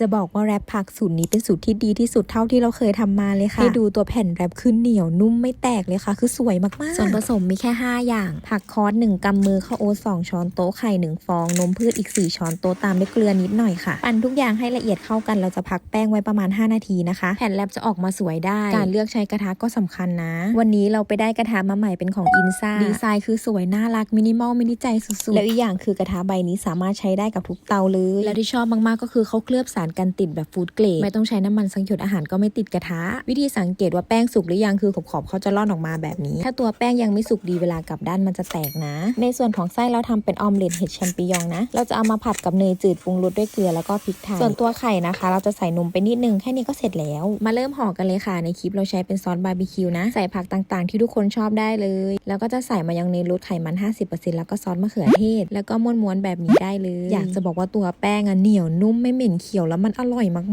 จะบอกว่าแรปผักสูตรนี้เป็นสูตรที่ดีที่สุดเท่าที่เราเคยทำมาเลยค่ะให้ดูตัวแผ่นแรปขึ้นเหนียวนุ่มไม่แตกเลยค่ะ คือสวยมากๆ ส่วนผสมมีแค่ 5 อย่าง ผักคอส1กำมือข้าวโอ๊ต2ช้อนโต๊ะไข่1ฟอง นมพืชอีก 4 ช้อนโต๊ะตามด้วยเกลือนิดหน่อยค่ะ ปั่นทุกอย่างให้ละเอียดเข้ากันเราจะพักแป้งไว้ประมาณ 5 นาทีนะคะ แผ่นแรปจะออกมาสวยได้ การเลือกใช้กระทะก็สำคัญนะ วันนี้เราไปได้กระทะมาใหม่เป็นของอินซ่าดีไซน์คือสวยน่ารักมินิมอลมินิใจสุดๆแล้วอีกอย่างคือกระทะใบนี้สามารถใช้ได้กับทุกเตาเลยและที่ชอบมากๆก็คือเขาเคลือบสารกันติดแบบฟู้ดเกรดไม่ต้องใช้น้ำมันสังหยดอาหารก็ไม่ติดกระทะ วิธีสังเกตว่าแป้งสุกหรือยังคือขอบๆเขาจะร่อนออกมาแบบนี้ ถ้าตัวแป้งยังไม่สุกดีเวลากลับด้านมันจะแตกนะ ในส่วนของไส้เราทำเป็นออมเล็ตเห็ดแชมปิญองนะ เราจะเอามาผัดกับเนยจืดปรุงรสด้วยเกลือแล้วก็พริกไทยส่วนตัวไข่นะคะ เราจะใส่นมไปนิดนึงแค่นี้ก็เสร็จแล้ว มาเริ่มห่อกันเลยค่ะในคลิปเราใช้เป็นซอสบาร์บีคิวนะใส่ผักต่างๆ ที่ทุกคนชอบได้เลย แล้วก็จะใส่มายองเนสลดไขมัน 50%แล้วก็ซอสมะเขือเทศ แล้วก็ม้วนๆแบบนี้ได้เลย อยากจะบอกว่าตัวแป้งอะเหนียวนุ่มไม่เหม็นเขียวแล้วมันอร่อยมาก